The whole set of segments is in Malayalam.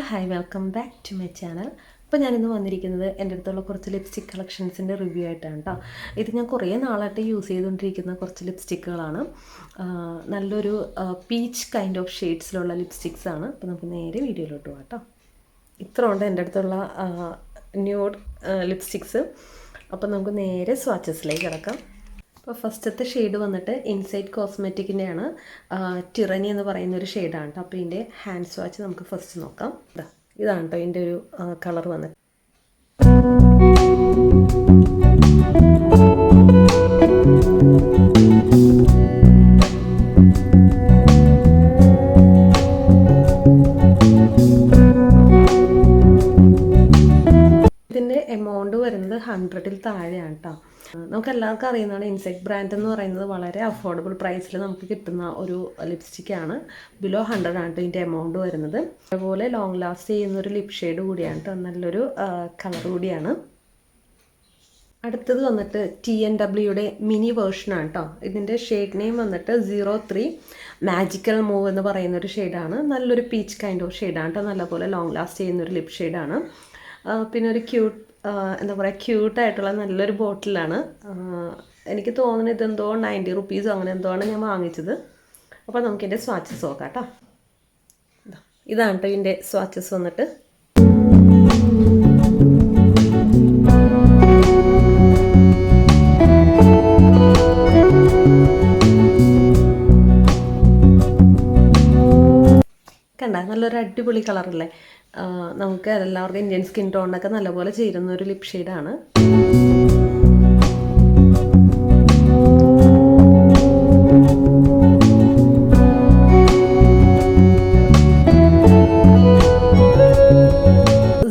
Hello hi welcome back to my channel. അപ്പോൾ ഞാനിന്ന് വന്നിരിക്കുന്നത് എന്റെ അടുത്തുള്ള കുറച്ച് ലിപ്സ്റ്റിക് കളക്ഷൻസിന്റെ റിവ്യൂ ആയിട്ടാണ് കേട്ടോ ഇത് ഞാൻ കുറേ നാളായിട്ട് യൂസ് ചെയ്തുകൊണ്ടിരിക്കുന്ന കുറച്ച് ലിപ്സ്റ്റിക്കുകളാണ് നല്ലൊരു പീച്ച് കൈൻഡ് ഓഫ് ഷെയ്ഡ്സിലുള്ള ലിപ്സ്റ്റിക്സ് ആണ്. അപ്പോൾ നമുക്ക് നേരെ വീഡിയോയിലോട്ട് പോകാം കേട്ടോ ഇത്ര ഉണ്ട് എന്റെ അടുത്തുള്ള ന്യൂഡ് ലിപ്സ്റ്റിക്സ് അപ്പോൾ നമുക്ക് നേരെ സ്വാച്ചസിലേക്ക് കിടക്കാം. അപ്പോൾ ഫസ്റ്റത്തെ ഷെയ്ഡ് വന്നിട്ട് ഇൻസൈഡ് കോസ്മെറ്റിക്കിന്റെയാണ് ടിറനി എന്ന് പറയുന്ന ഒരു ഷെയ്ഡാണ് കേട്ടോ അപ്പോൾ ഇതിന്റെ ഹാൻഡ് വാച്ച് നമുക്ക് ഫസ്റ്റ് നോക്കാം. ഇതാണ് കേട്ടോ ഇതിന്റെ ഒരു കളർ വന്നിട്ട്. ഇതിന്റെ എമൗണ്ട് വരുന്നത് ഹൺഡ്രഡിൽ താഴെയാണ് കേട്ടോ നമുക്ക് എല്ലാവർക്കും അറിയുന്നതാണ് ഇൻസെക്ട് ബ്രാൻഡ് എന്ന് പറയുന്നത് വളരെ അഫോർഡബിൾ പ്രൈസിൽ നമുക്ക് കിട്ടുന്ന ഒരു ലിപ്സ്റ്റിക്കാണ് ബിലോ ഹൺഡ്രഡ് ആണ് ഇതിന്റെ എമൗണ്ട് വരുന്നത്. അതുപോലെ ലോങ് ലാസ്റ്റ് ചെയ്യുന്ന ഒരു ലിപ് ഷെയ്ഡ് കൂടിയാണ് കേട്ടോ. നല്ലൊരു കളർ കൂടിയാണ്. അടുത്തത് വന്നിട്ട് ടി എൻ ഡബ്ല്യൂയുടെ മിനി വേർഷനാണ് കേട്ടോ. ഇതിന്റെ ഷെയ്ഡ് നെയിം വന്നിട്ട് സീറോ ത്രീ മാജിക്കൽ മൂവ് എന്ന് പറയുന്ന ഒരു ഷെയ്ഡാണ് നല്ലൊരു പീച്ച് കൈൻഡ് ഓഫ് ഷെയ്ഡാണ് കേട്ടോ. നല്ലപോലെ ലോങ് ലാസ്റ്റ് ചെയ്യുന്ന ഒരു ലിപ് ഷെയ്ഡാണ് പിന്നെ ഒരു ക്യൂട്ട് എന്താ പറയുക ക്യൂട്ടായിട്ടുള്ള നല്ലൊരു ബോട്ടിലാണ്. എനിക്ക് തോന്നുന്നത് ഇതെന്തോ നയന്റി റുപ്പീസോ അങ്ങനെ എന്തോ ആണ് ഞാൻ വാങ്ങിച്ചത്. അപ്പോൾ നമുക്ക് നമുക്കിതിന്റെ സ്വാച്ചസ് നോക്കാം കേട്ടോ ഇതാണ് കേട്ടോ ഇതിന്റെ സ്വാച്ചസ് വന്നിട്ട്. കണ്ട നല്ലൊരു അടിപൊളി കളറല്ലേ? നമുക്ക് എല്ലാവർക്കും ഇന്ത്യൻ സ്കിൻ ടോണിനൊക്കെ നല്ലപോലെ ചേരുന്ന ഒരു ലിപ് ഷെയ്ഡാണ്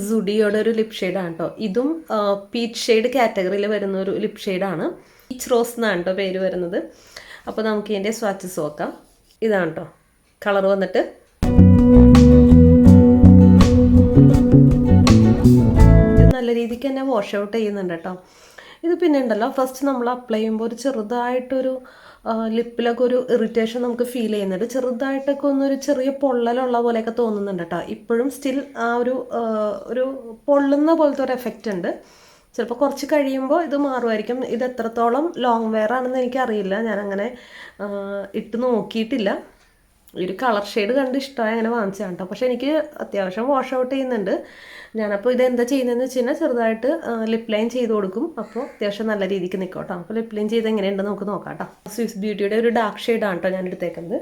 സുഡിയോടെ ഒരു ലിപ് ഷെയ്ഡാണ് കേട്ടോ ഇതും പീച്ച് ഷെയ്ഡ് കാറ്റഗറിയിൽ വരുന്ന ഒരു ലിപ് ഷെയ്ഡാണ് പീച്ച് റോസ് എന്നാണ് കേട്ടോ പേര് വരുന്നത്. അപ്പോൾ നമുക്ക് ഇതിന്റെ സ്വാച്ചസ് നോക്കാം. ഇതാണ് കേട്ടോ കളർ വന്നിട്ട് രീതിക്ക് തന്നെ വാഷ് ഔട്ട് ചെയ്യുന്നുണ്ട് കേട്ടോ. ഇത് പിന്നെ ഉണ്ടല്ലോ ഫസ്റ്റ് നമ്മൾ അപ്ലൈ ചെയ്യുമ്പോൾ ഒരു ചെറുതായിട്ടൊരു ലിപ്പിലൊക്കെ ഒരു ഇറിറ്റേഷൻ നമുക്ക് ഫീൽ ചെയ്യുന്നുണ്ട്. ചെറുതായിട്ടൊക്കെ ഒന്നൊരു ചെറിയ പൊള്ളലുള്ള പോലെയൊക്കെ തോന്നുന്നുണ്ട് കേട്ടോ. ഇപ്പോഴും സ്റ്റിൽ ആ ഒരു ഒരു പൊള്ളുന്ന പോലത്തെ ഒരു എഫക്റ്റ് ഉണ്ട്. ചിലപ്പോൾ കുറച്ച് കഴിയുമ്പോൾ ഇത് മാറുമായിരിക്കും. ഇത് എത്രത്തോളം ലോങ് വെയർ ആണെന്ന് എനിക്കറിയില്ല. ഞാനങ്ങനെ ഇട്ട് നോക്കിയിട്ടില്ല. ഒരു കളർ ഷെയ്ഡ് കണ്ട് ഇഷ്ടമായി അങ്ങനെ വാങ്ങിച്ചതാണ് കേട്ടോ പക്ഷെ എനിക്ക് അത്യാവശ്യം വാഷ് ഔട്ട് ചെയ്യുന്നുണ്ട്. ഞാനപ്പോൾ ഇതെന്താ ചെയ്യുന്നതെന്ന് വെച്ച് കഴിഞ്ഞാൽ ചെറുതായിട്ട് ലിപ് ലൈൻ ചെയ്ത് കൊടുക്കും. അപ്പോൾ അത്യാവശ്യം നല്ല രീതിക്ക് നിൽക്കും കേട്ടോ അപ്പോൾ ലിപ് ലൈൻ ചെയ്ത് എങ്ങനെയുണ്ടെന്ന് നമുക്ക് നോക്കാം കേട്ടോ സ്വിസ് ബ്യൂട്ടിയുടെ ഒരു ഡാർക്ക് ഷെയ്ഡാണ് കേട്ടോ ഞാൻ എടുത്തേക്കുന്നത്.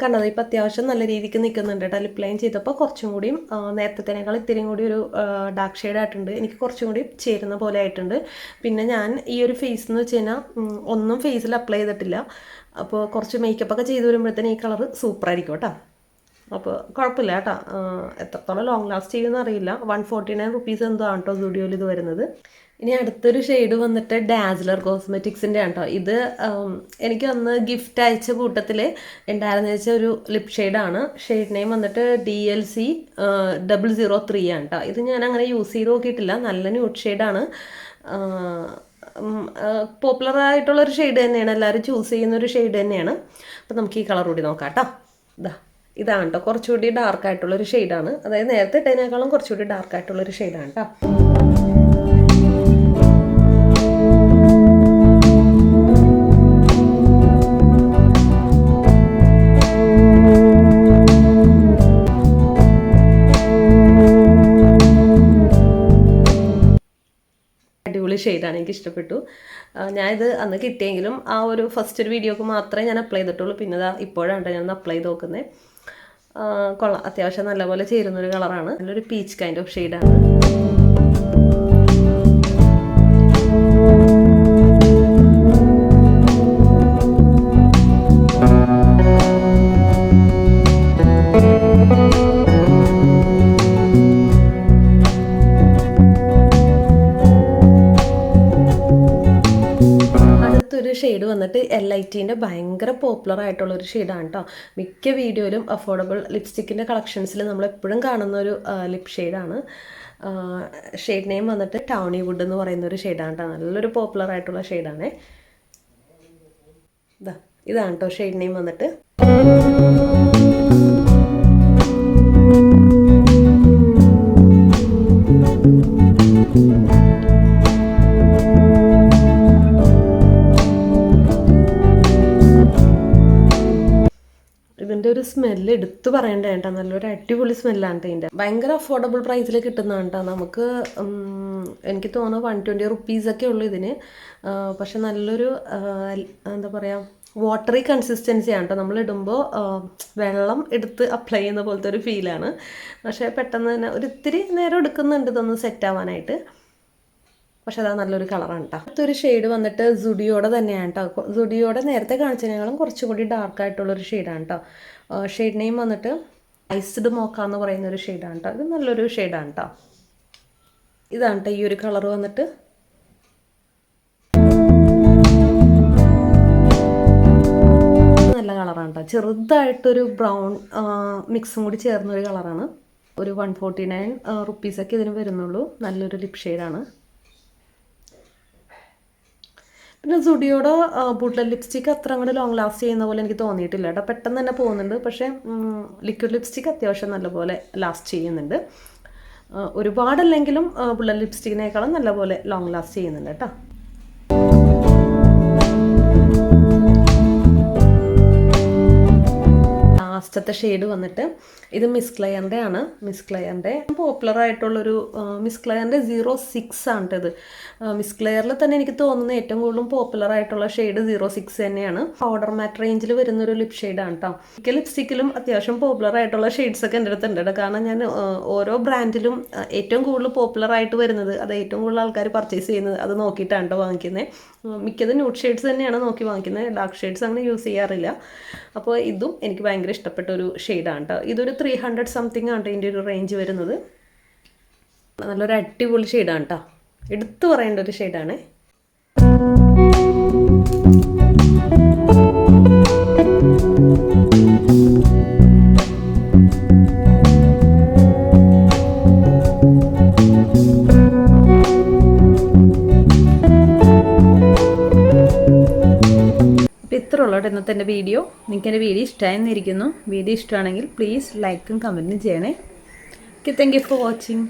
കണ്ടത് ഇപ്പം അത്യാവശ്യം നല്ല രീതിക്ക് നിൽക്കുന്നുണ്ട് കേട്ടോ. ലിപ് ലൈൻ ചെയ്തപ്പോൾ കുറച്ചും കൂടിയും നേരത്തേനേക്കാൾ ഇത്തിരിയും കൂടി ഒരു ഡാർക്ക് ഷെയ്ഡ് ആയിട്ടുണ്ട്. എനിക്ക് കുറച്ചും കൂടി ചേരുന്ന പോലെ ആയിട്ടുണ്ട്. പിന്നെ ഞാൻ ഈ ഒരു ഫേസ് എന്ന് വെച്ച് കഴിഞ്ഞാൽ ഒന്നും ഫേസിൽ അപ്ലൈ ചെയ്തിട്ടില്ല. അപ്പോൾ കുറച്ച് മേക്കപ്പ് ഒക്കെ ചെയ്ത് വരുമ്പോഴത്തേന് ഈ കളർ സൂപ്പറായിരിക്കും കേട്ടോ. അപ്പോൾ കുഴപ്പമില്ല കേട്ടോ. എത്രത്തോളം ലോങ് ലാസ്റ്റ് ചെയ്യുമെന്ന് അറിയില്ല. വൺ ഫോർട്ടി നയൻ റുപ്പീസ് എന്തോ ആണ് കേട്ടോ സ്റ്റുഡിയോയിൽ ഇത് വരുന്നത്. ഇനി അടുത്തൊരു ഷെയ്ഡ് വന്നിട്ട് ഡാസ്ലർ കോസ്മെറ്റിക്സിന്റെ ആണ് ഇത് എനിക്ക് അന്ന് ഗിഫ്റ്റ് അയച്ച കൂട്ടത്തിൽ ഉണ്ടായിരുന്ന വെച്ച ഒരു ലിപ് ഷെയ്ഡാണ് ഷെയ്ഡ് നെയിം വന്നിട്ട് D L C double zero three ആണ് കേട്ടോ ഇത് ഞാൻ അങ്ങനെ യൂസ് ചെയ്ത് നോക്കിയിട്ടില്ല. നല്ല ന്യൂട്ട് ഷെയ്ഡാണ് പോപ്പുലർ ആയിട്ടുള്ള ഒരു ഷെയ്ഡ് തന്നെയാണ്. എല്ലാവരും ചൂസ് ചെയ്യുന്ന ഒരു ഷെയ്ഡ് തന്നെയാണ്. അപ്പം നമുക്ക് ഈ കളർ കൂടി നോക്കാം കേട്ടോ ഇതാ ഇതാണ് കേട്ടോ കുറച്ചുകൂടി ഡാർക്ക് ആയിട്ടുള്ളൊരു ഷെയ്ഡാണ് അതായത് നേരത്തെ ഇട്ടതിനേക്കാളും കുറച്ചുകൂടി ഡാർക്ക് ആയിട്ടുള്ളൊരു ഷെയ്ഡാണ് കേട്ടോ ഷെയ്ഡാണ് എനിക്ക് ഇഷ്ടപ്പെട്ടു ഞാനിത് അന്ന് കിട്ടിയെങ്കിലും ആ ഒരു ഫസ്റ്റ് ഒരു വീഡിയോക്ക് മാത്രമേ ഞാൻ അപ്ലൈ ചെയ്തിട്ടുള്ളൂ. പിന്നെ ഇതാ ഇപ്പോഴാണ് ഞാൻ അപ്ലൈ ചെയ്ത് നോക്കുന്നത് കൊള്ളാം. അത്യാവശ്യം നല്ലപോലെ ചേരുന്നൊരു കളറാണ് നല്ലൊരു പീച്ച് കൈൻഡ് ഓഫ് ഷെയ്ഡാണ് ഭയങ്കര പോപ്പുലർ ആയിട്ടുള്ള ഒരു ഷെയ്ഡാണ് കേട്ടോ മിക്ക വീഡിയോയിലും അഫോർഡബിൾ ലിപ്സ്റ്റിക്കിന്റെ കളക്ഷൻസിൽ നമ്മൾ എപ്പോഴും കാണുന്ന ഒരു ലിപ് ഷെയ്ഡാണ് ഷെയ്ഡ് നെയിം വന്നിട്ട് ടൗണി വുഡ് എന്ന് പറയുന്ന ഒരു ഷെയ്ഡാണ് കേട്ടോ നല്ലൊരു പോപ്പുലർ ആയിട്ടുള്ള ഷെയ്ഡാണേ ഇതാ ഇതാണ് കേട്ടോ ഷെയ്ഡ് നെയിം വന്നിട്ട്. ഒരു സ്മെല്ല് എടുത്തു പറയണ്ട കേട്ടോ. നല്ലൊരു അടിപൊളി സ്മെല്ലാണ് ഇതിന്റെ ഭയങ്കര അഫോർഡബിൾ പ്രൈസിൽ കിട്ടുന്നതാണ് കേട്ടോ നമുക്ക് എനിക്ക് തോന്നുന്നു വൺ ട്വന്റി റുപ്പീസൊക്കെ ഉള്ളൂ ഇതിന്. പക്ഷെ നല്ലൊരു എന്താ പറയുക വാട്ടറി കൺസിസ്റ്റൻസിയാണ് കേട്ടോ നമ്മൾ ഇടുമ്പോൾ വെള്ളം എടുത്ത് അപ്ലൈ ചെയ്യുന്ന പോലത്തെ ഒരു ഫീലാണ് പക്ഷേ പെട്ടെന്ന് തന്നെ ഒരു ഇത്തിരി നേരം എടുക്കുന്നുണ്ട് ഇതൊന്ന് സെറ്റ് ആവാനായിട്ട്. പക്ഷെ അതാ നല്ലൊരു കളറാണ് കേട്ടോ അടുത്തൊരു ഷെയ്ഡ് വന്നിട്ട് സുഡിയോടെ തന്നെയാണ് കേട്ടോ സുഡിയോടെ നേരത്തെ കാണിച്ചതിനേക്കാളും കുറച്ചും കൂടി ഡാർക്ക് ആയിട്ടുള്ളൊരു ഷെയ്ഡാണ് കേട്ടോ ഷെയ്ഡ് നെയിം വന്നിട്ട് ഐസ്ഡ് മോക്ക എന്ന് പറയുന്ന ഒരു ഷെയ്ഡാണ് കേട്ടോ ഇത് നല്ലൊരു ഷെയ്ഡാണ് കേട്ടോ ഇതാണ് കേട്ടോ ഈ ഒരു കളർ വന്നിട്ട്. നല്ല കളറാണ് കേട്ടോ ചെറുതായിട്ടൊരു ബ്രൗൺ മിക്സും കൂടി ചേർന്നൊരു കളറാണ്. ഒരു വൺ ഫോർട്ടി നയൻ റുപ്പീസൊക്കെ ഇതിന് വരുന്നുള്ളൂ. നല്ലൊരു ലിപ് ഷെയ്ഡാണ്. പിന്നെ സുഡിയോടെ ബുഡ്ലൻ ലിപ്സ്റ്റിക്ക് അത്ര അങ്ങോട്ട് ലോങ് ലാസ്റ്റ് ചെയ്യുന്ന പോലെ എനിക്ക് തോന്നിയിട്ടില്ല കേട്ടോ. പെട്ടെന്ന് തന്നെ പോകുന്നുണ്ട്. പക്ഷേ ലിക്വിഡ് ലിപ്സ്റ്റിക്ക് അത്യാവശ്യം നല്ലപോലെ ലാസ്റ്റ് ചെയ്യുന്നുണ്ട്. ഒരുപാടല്ലെങ്കിലും ബുള്ളറ്റ് ലിപ്സ്റ്റിക്കിനേക്കാളും നല്ലപോലെ ലോങ് ലാസ്റ്റ് ചെയ്യുന്നുണ്ട് കേട്ടോ. ലാസ്റ്റത്തെ ഷെയ്ഡ് വന്നിട്ട് ഇത് മിസ് ക്ലയറിന്റെ ആണ്. മിസ് ക്ലയറിന്റെ പോപ്പുലർ ആയിട്ടുള്ളൊരു മിസ് ക്ലയറിന്റെ സീറോ സിക്സ് ആണ് ഇത് മിസ് ക്ലയറിൽ തന്നെ എനിക്ക് തോന്നുന്ന ഏറ്റവും കൂടുതലും പോപ്പുലർ ആയിട്ടുള്ള ഷെയ്ഡ് സീറോ സിക്സ് തന്നെയാണ്. പൗഡർ മാറ്റ് റേഞ്ചിൽ വരുന്നൊരു ലിപ് ഷെയ്ഡാണ് കേട്ടോ മിക്ക ലിപ്സ്റ്റിക്കിലും അത്യാവശ്യം പോപ്പുലർ ആയിട്ടുള്ള ഷെയ്ഡ്സ് ഒക്കെ എന്റെ അടുത്ത് ഉണ്ട് കാരണം ഞാൻ ഓരോ ബ്രാൻഡിലും ഏറ്റവും കൂടുതൽ പോപ്പുലർ ആയിട്ട് വരുന്നത് അത് ഏറ്റവും കൂടുതൽ ആൾക്കാർ പർച്ചേസ് ചെയ്യുന്നത് അത് നോക്കിയിട്ടാണ് കേട്ടോ വാങ്ങിക്കുന്നത് മിക്കതും ന്യൂഡ് ഷെയ്ഡ്സ് തന്നെയാണ് നോക്കി വാങ്ങിക്കുന്നത് ഡാർക്ക് ഷെയ്ഡ്സ് അങ്ങനെ യൂസ് ചെയ്യാറില്ല. അപ്പോൾ ഇതും എനിക്ക് ഭയങ്കര ഇഷ്ടപ്പെട്ട. ഒരു ഷെയ്ഡാണ് കേട്ടോ ഇതൊരു ത്രീ ഹൺഡ്രഡ് സംതിങ് ആണ് ഇതിന്റെ ഒരു റേഞ്ച് വരുന്നത്. നല്ലൊരു അടിപൊളി ഷെയ്ഡാണ് കേട്ടോ എടുത്തു പറയേണ്ട ഒരു ഷെയ്ഡാണ് ഇത്ര ഇന്നത്തെ എന്റെ വീഡിയോ. നിങ്ങൾക്ക് എന്റെ വീഡിയോ ഇഷ്ടമായിരുന്നിരിക്കുന്നു വീഡിയോ ഇഷ്ടമാണെങ്കിൽ പ്ലീസ് ലൈക്കും കമന്റും ചെയ്യണേ. Okay thank you for watching